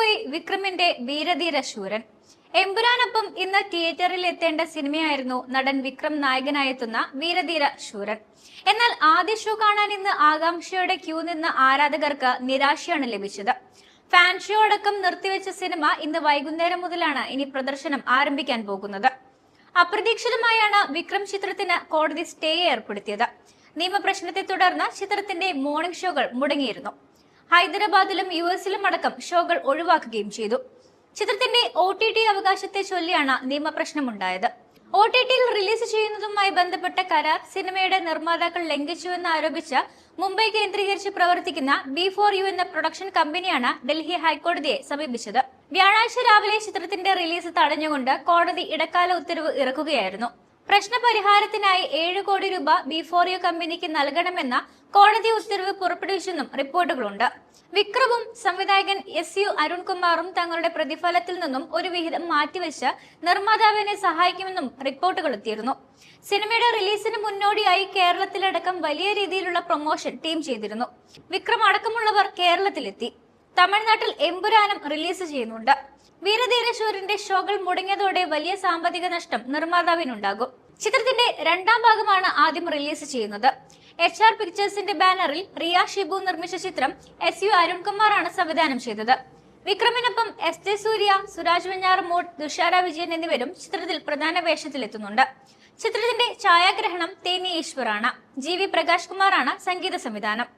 കടന്നുപോയി വിക്രമിന്റെ വീരധീര ശൂരൻ എമ്പുരാനൊപ്പം ഇന്ന് തിയേറ്ററിൽ എത്തേണ്ട സിനിമയായിരുന്നു നടൻ വിക്രം നായകനായെത്തുന്ന വീരധീര ശൂരൻ എന്നാൽ ആദ്യ ഷോ കാണാൻ ഇന്ന് ആകാംക്ഷയോടെ ക്യൂ നിന്ന ആരാധകർക്ക് നിരാശയാണ് ലഭിച്ചത്. ഫാൻ ഷോ അടക്കം നിർത്തിവെച്ച സിനിമ ഇന്ന് വൈകുന്നേരം മുതലാണ് ഇനി പ്രദർശനം ആരംഭിക്കാൻ പോകുന്നത്. അപ്രതീക്ഷിതമായാണ് വിക്രം ചിത്രത്തിന് കോടതി സ്റ്റേ ഏർപ്പെടുത്തിയത്. നിയമപ്രശ്നത്തെ തുടർന്ന് ചിത്രത്തിന്റെ മോർണിംഗ് ഷോകൾ മുടങ്ങിയിരുന്നു. ഹൈദരാബാദിലും യു എസിലും അടക്കം ഷോകൾ ഒഴിവാക്കുകയും ചെയ്തു. ചിത്രത്തിന്റെ ഒ ടി ടി അവകാശത്തെ ചൊല്ലിയാണ് നിയമപ്രശ്നമുണ്ടായത്. ഒ ടി ടിയിൽ റിലീസ് ചെയ്യുന്നതുമായി ബന്ധപ്പെട്ട കരാർ സിനിമയുടെ നിർമ്മാതാക്കൾ ലംഘിച്ചുവെന്ന് ആരോപിച്ച് മുംബൈ കേന്ദ്രീകരിച്ച് പ്രവർത്തിക്കുന്ന ബി ഫോർ യു എന്ന പ്രൊഡക്ഷൻ കമ്പനിയാണ് ഡൽഹി ഹൈക്കോടതിയെ സമീപിച്ചത്. വ്യാഴാഴ്ച രാവിലെ ചിത്രത്തിന്റെ റിലീസ് തടഞ്ഞുകൊണ്ട് കോടതി ഇടക്കാല ഉത്തരവ് ഇറക്കുകയായിരുന്നു. പ്രശ്നപരിഹാരത്തിനായി ഏഴ് കോടി രൂപ ബിഫോറിയ കമ്പനിക്ക് നൽകണമെന്ന കോടതി ഉത്തരവ് പുറപ്പെടുവിച്ചെന്നും റിപ്പോർട്ടുകളുണ്ട്. വിക്രമും സംവിധായകൻ എസ് യു അരുൺകുമാറും തങ്ങളുടെ പ്രതിഫലത്തിൽ നിന്നും ഒരു വിഹിതം മാറ്റിവെച്ച് നിർമ്മാതാവിനെ സഹായിക്കുമെന്നും റിപ്പോർട്ടുകൾ എത്തിയിരുന്നു. സിനിമയുടെ റിലീസിന് മുന്നോടിയായി കേരളത്തിലടക്കം വലിയ രീതിയിലുള്ള പ്രൊമോഷൻ ടീം ചെയ്തിരുന്നു. വിക്രം അടക്കമുള്ളവർ കേരളത്തിലെത്തി. തമിഴ്നാട്ടിൽ എമ്പുരാനം റിലീസ് ചെയ്യുന്നുണ്ട്. വീരധീരശൂരന്റെ ഷോകൾ മുടങ്ങിയതോടെ വലിയ സാമ്പത്തിക നഷ്ടം നിർമ്മാതാവിനുണ്ടാകും. ചിത്രത്തിന്റെ രണ്ടാം ഭാഗമാണ് ആദ്യം റിലീസ് ചെയ്യുന്നത്. എച്ച് ആർ പിക്ചേഴ്സിന്റെ ബാനറിൽ റിയ ഷിബു നിർമ്മിച്ച ചിത്രം എസ് യു അരുൺകുമാറാണ് സംവിധാനം ചെയ്തത്. വിക്രമിനൊപ്പം S J Surya Suraj Venjaramoodu Dushara Vijayan എന്നിവരും ചിത്രത്തിൽ പ്രധാന വേഷത്തിലെത്തുന്നുണ്ട്. ചിത്രത്തിന്റെ ഛായാഗ്രഹണം തേനി ഈശ്വറാണ്. ജി വി പ്രകാശ് കുമാറാണ് സംഗീത സംവിധാനം.